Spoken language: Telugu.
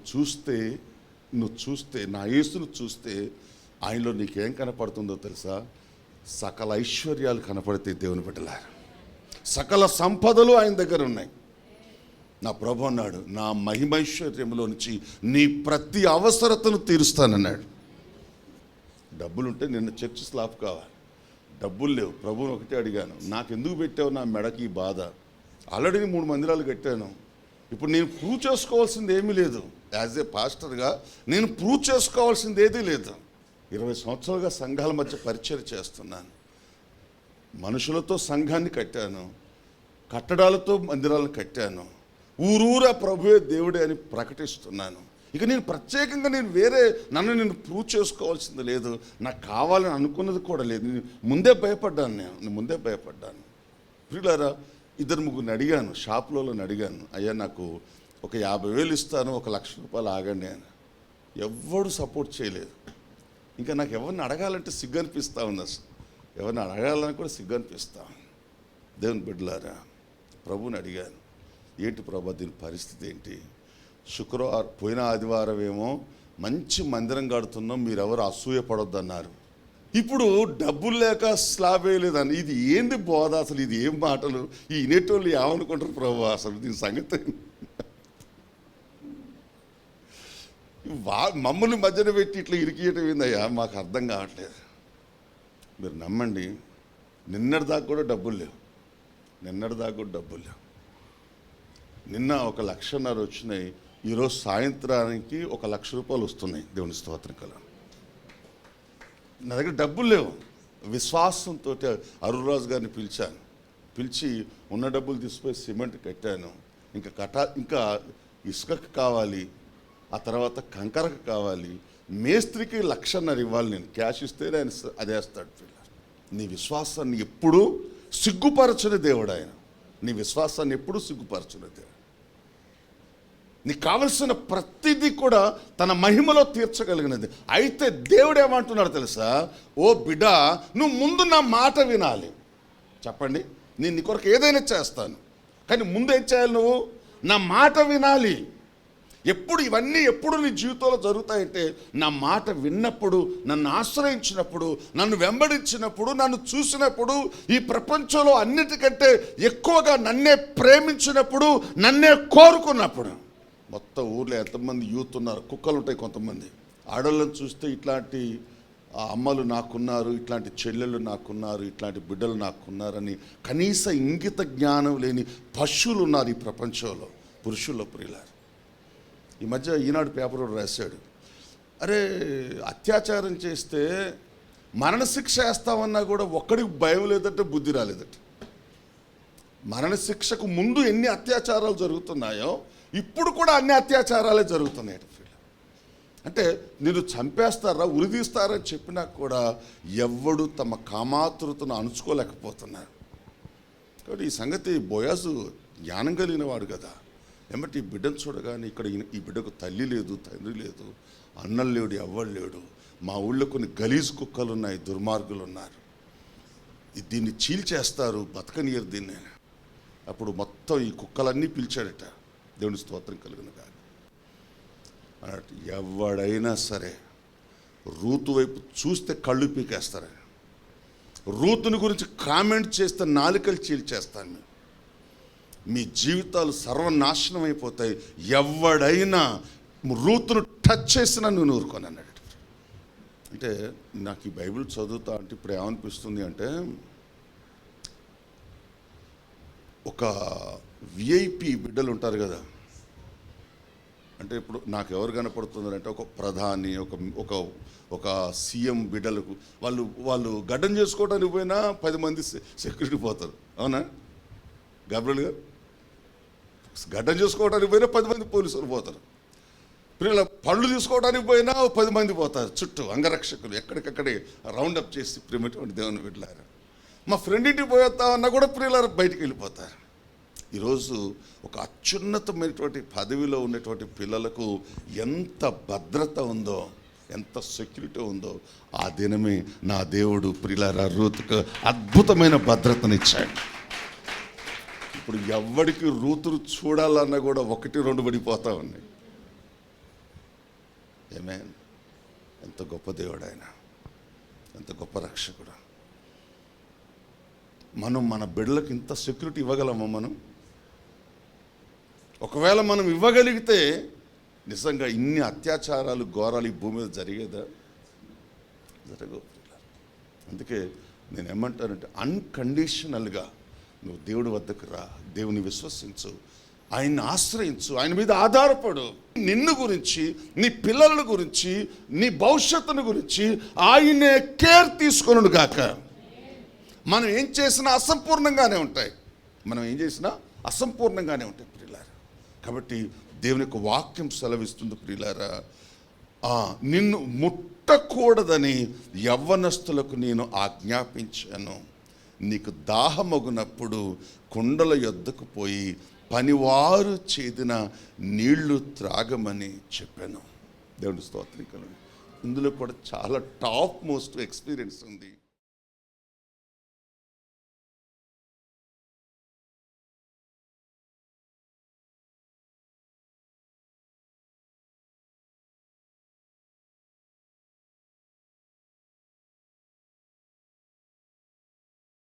నువ్వు చూస్తే నువ్వు చూస్తే నా యేసును చూస్తే ఆయనలో నీకేం కనపడుతుందో తెలుసా? సకల ఐశ్వర్యాలు కనపడితే దేవుని బిడ్డలారు. సకల సంపదలు ఆయన దగ్గర ఉన్నాయి. నా ప్రభు అన్నాడు నా మహిమైశ్వర్యంలో నుంచి నీ ప్రతి అవసరతను తీరుస్తానన్నాడు. డబ్బులుంటే నిన్న చర్చ్ స్లాబ్ కావాలి. డబ్బులు లేవు. ప్రభుని ఒకటే అడిగాను నాకు ఎందుకు పెట్టావు నా మెడకి బాధ? ఆల్రెడీ మూడు మందిరాలు కట్టాను. ఇప్పుడు నేను ప్రూవ్ చేసుకోవాల్సింది ఏమీ లేదు. యాజ్ ఏ పాస్టర్గా నేను ప్రూవ్ చేసుకోవాల్సింది ఏదీ లేదు. ఇరవై సంవత్సరాలుగా సంఘాల మధ్య పరిచయం చేస్తున్నాను. మనుషులతో సంఘాన్ని కట్టాను. కట్టడాలతో మందిరాలను కట్టాను. ఊరూరా ప్రభువే దేవుడే అని ప్రకటిస్తున్నాను. ఇక నేను ప్రత్యేకంగా నేను వేరే నన్ను నేను ప్రూవ్ చేసుకోవాల్సింది లేదు. నాకు కావాలని అనుకున్నది కూడా లేదు. నేను ముందే భయపడ్డాను నేను. ముందే భయపడ్డాను. ప్రియులారా ఇద్దరు ముగ్గురిని అడిగాను. షాప్లో అడిగాను. అయ్యా నాకు ఒక యాభై వేలు ఇస్తాను ఒక లక్ష రూపాయలు ఆగండి అని. ఎవ్వడు సపోర్ట్ చేయలేదు. ఇంకా నాకు ఎవరిని అడగాలంటే సిగ్గు అనిపిస్తూ ఉంది అసలు. ఎవరిని అడగాలని కూడా సిగ్గు అనిపిస్తా దేవుని బిడ్డలారా ప్రభుని అడిగాను ఏంటి ప్రభా దీని పరిస్థితి ఏంటి? శుక్రవారం పోయిన ఆదివారం ఏమో మంచి మందిరం కడుతున్నాం మీరెవరు అసూయపడొద్దన్నారు ఇప్పుడు డబ్బులు లేక స్లాబ్ వేయలేదని ఇది ఏంది బోధ అసలు ఇది ఏం మాటలు? ఈ ఇనేటోళ్ళు ఏమనుకుంటారు ప్రభు అసలు దీని సంగతి వా మమ్మల్ని మధ్యన పెట్టి ఇట్లా ఇరికియటం ఏందయ్యా? మాకు అర్థం కావట్లేదు. మీరు నమ్మండి నిన్నటి దాకా కూడా డబ్బులు లేవు. నిన్నటి దాకా కూడా డబ్బులు లేవు. నిన్న ఒక లక్షన్నర వచ్చినాయి. ఈరోజు సాయంత్రానికి ఒక లక్ష రూపాయలు వస్తున్నాయి దేవుని స్తోత్రం కల నా దగ్గర డబ్బులు లేవు. విశ్వాసంతో అరుణరాజు గారిని పిలిచాను. పిలిచి ఉన్న డబ్బులు తీసుకుపోయి సిమెంట్ కట్టాను. ఇంకా కట ఇంకా ఇసుకకు కావాలి. ఆ తర్వాత కంకరకు కావాలి. మేస్త్రికి లక్షన్నర ఇవ్వాలి నేను. క్యాష్ ఇస్తే ఆయన అదేస్తాడు అదే నీ విశ్వాసాన్ని ఎప్పుడూ సిగ్గుపరచని దేవుడు ఆయన. నీ విశ్వాసాన్ని ఎప్పుడూ సిగ్గుపరచని దేవుడు. నీకు కావలసిన ప్రతిదీ కూడా తన మహిమలో తీర్చగలిగినది. అయితే దేవుడు ఏమంటున్నాడు తెలుసా? ఓ బిడ్డ నువ్వు ముందు నా మాట వినాలి. చెప్పండి. నేను నీ కొరకు ఏదైనా చేస్తాను. కానీ ముందు ఏం చేయాలి నువ్వు? నా మాట వినాలి. ఎప్పుడు ఇవన్నీ ఎప్పుడు నీ జీవితంలో జరుగుతాయంటే నా మాట విన్నప్పుడు నన్ను ఆశ్రయించినప్పుడు నన్ను వెంబడించినప్పుడు నన్ను చూసినప్పుడు ఈ ప్రపంచంలో అన్నిటికంటే ఎక్కువగా నన్నే ప్రేమించినప్పుడు నన్నే కోరుకున్నప్పుడు. మొత్తం ఊర్లో ఎంతమంది యూత్ ఉన్నారు? కుక్కలు ఉంటాయి కొంతమంది. ఆడవాళ్ళని చూస్తే ఇట్లాంటి అమ్మలు నాకున్నారు ఇట్లాంటి చెల్లెళ్ళు నాకున్నారు ఇట్లాంటి బిడ్డలు నాకున్నారని కనీస ఇంగిత జ్ఞానం లేని పశువులు ఉన్నారు ఈ ప్రపంచంలో. పురుషుల్లో ప్రియులారు ఈ మధ్య ఈనాడు పేపర్ రాశాడు. అరే అత్యాచారం చేస్తే మరణశిక్ష వేస్తామన్నా కూడా ఒక్కడికి భయం లేదంటే బుద్ధి రాలేదట. మరణశిక్షకు ముందు ఎన్ని అత్యాచారాలు జరుగుతున్నాయో ఇప్పుడు కూడా అన్ని అత్యాచారాలే జరుగుతున్నాయి అంటే నేను చంపేస్తారా ఉరిదీస్తారని చెప్పినా కూడా ఎవ్వడు తమ కామాతృతను అణుచుకోలేకపోతున్నారు. కాబట్టి ఈ సంగతి బోయాజు జ్ఞానం కలిగిన వాడు కదా. ఏమంటే ఈ బిడ్డను చూడగానే ఇక్కడ ఈ బిడ్డకు తల్లి లేదు తండ్రి లేదు అన్నం లేడు ఎవ్వడు లేడు. మా ఊళ్ళో కొన్ని గలీజ్ కుక్కలు ఉన్నాయి దుర్మార్గులు ఉన్నారు దీన్ని చీల్చేస్తారు బతకనియరు దీన్ని. అప్పుడు మొత్తం ఈ కుక్కలన్నీ పిలిచాడట. దేవుని స్తోత్రం కలిగిన కాదు అన్నట్టు ఎవడైనా సరే రూతు వైపు చూస్తే కళ్ళు పీకేస్తారని రూతుని గురించి కామెంట్ చేస్తే నాలుకలు చీల్చేస్తాను. మేము మీ జీవితాలు సర్వనాశనం అయిపోతాయి. ఎవడైనా రూతును టచ్ చేసినా నువ్వు ఊరుకోను అన్నాడు. అంటే నాకు ఈ బైబిల్ చదువుతా అంటే ఇప్పుడు ఏమనిపిస్తుంది అంటే ఒక విఐపి బిడ్డలు ఉంటారు కదా. అంటే ఇప్పుడు నాకు ఎవరు కనపడుతున్నారంటే ఒక ప్రధాని ఒక ఒక ఒక సీఎం బిడ్డలకు వాళ్ళు వాళ్ళు గడ్డం చేసుకోవడానికి పోయినా పది మంది సెక్యూరిటీ పోతారు. అవునా? గబ్రల్ గారు? గడ్డ చూసుకోవడానికి పోయినా పది మంది పోలీసులు పోతారు. పిల్లల పళ్ళు తీసుకోవడానికి పోయినా పది మంది పోతారు. చుట్టూ అంగరక్షకులు ఎక్కడికక్కడే రౌండప్ చేసి ప్రేమటువంటి దేవుని వెళ్ళారు మా ఫ్రెండ్ ఇంటికి పోయేస్తామన్నా కూడా ప్రియులారు బయటికి వెళ్ళిపోతారు. ఈరోజు ఒక అత్యున్నతమైనటువంటి పదవిలో ఉన్నటువంటి పిల్లలకు ఎంత భద్రత ఉందో ఎంత సెక్యూరిటీ ఉందో ఆ దినమే నా దేవుడు ప్రిలారా రూతుకు అద్భుతమైన భద్రతనిచ్చాడు. ఇప్పుడు ఎవడికి రూతురు చూడాలన్నా కూడా ఒకటి రెండు పడిపోతా ఉన్నాయి. ఏమే ఎంత గొప్ప దేవుడు ఆయన. ఎంత గొప్ప రక్షకుడు. మనం మన బిడ్డలకు ఇంత సెక్యూరిటీ ఇవ్వగలమా మనం? ఒకవేళ మనం ఇవ్వగలిగితే నిజంగా ఇన్ని అత్యాచారాలు ఘోరాలు ఈ భూమి మీద జరిగేదా? జరగవు. అందుకే నేను ఏమంటానంటే అన్కండిషనల్గా నువ్వు దేవుడి వద్దకు రా దేవుని విశ్వసించు ఆయన్ని ఆశ్రయించు ఆయన మీద ఆధారపడు. నిన్ను గురించి నీ పిల్లల గురించి నీ భవిష్యత్తును గురించి ఆయనే కేర్ తీసుకొనుడు గాక. మనం ఏం చేసినా అసంపూర్ణంగానే ఉంటాయి. మనం ఏం చేసినా అసంపూర్ణంగానే ఉంటాయి ప్రియులారా. కాబట్టి దేవుని యొక్క వాక్యం సెలవిస్తుంది ప్రియులారా. నిన్ను ముట్టకూడదని యవ్వనస్తులకు నేను ఆజ్ఞాపించాను. నీకు దాహమగునప్పుడు కుండల యొద్దకు పోయి పనివారు చేదిన నీళ్ళు త్రాగమని చెప్పాను. దేవుని స్తోత్రికలు ఇందులో కూడా చాలా టాప్ మోస్ట్ ఎక్స్పీరియన్స్ ఉంది.